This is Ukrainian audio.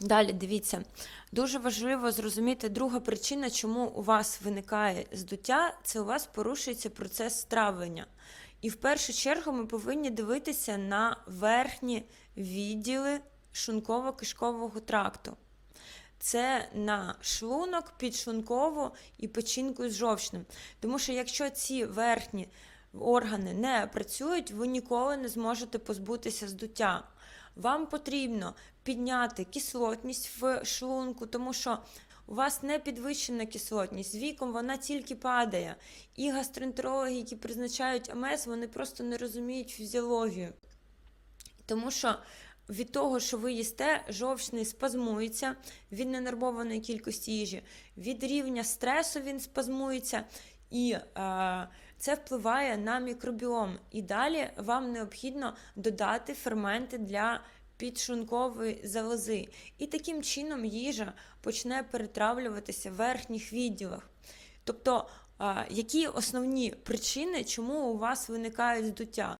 Далі дивіться, дуже важливо зрозуміти друга причина, чому у вас виникає здуття, це у вас порушується процес травлення. І в першу чергу ми повинні дивитися на верхні відділи шлунково-кишкового тракту. Це на шлунок, підшлункову і печінку з жовчним. Тому що якщо ці верхні органи не працюють, ви ніколи не зможете позбутися здуття. Вам потрібно підняти кислотність в шлунку, тому що у вас не підвищена кислотність. Віком вона тільки падає. І гастроентерологи, які призначають АМС, вони просто не розуміють фізіологію. Тому що від того, що ви їсте, жовчний спазмується від ненарбованої кількості їжі, від рівня стресу він спазмується, і е, це впливає на мікробіом. І далі вам необхідно додати ферменти для підшункової залози. І таким чином їжа почне перетравлюватися в верхніх відділах. Тобто, е, які основні причини, чому у вас виникають здуття?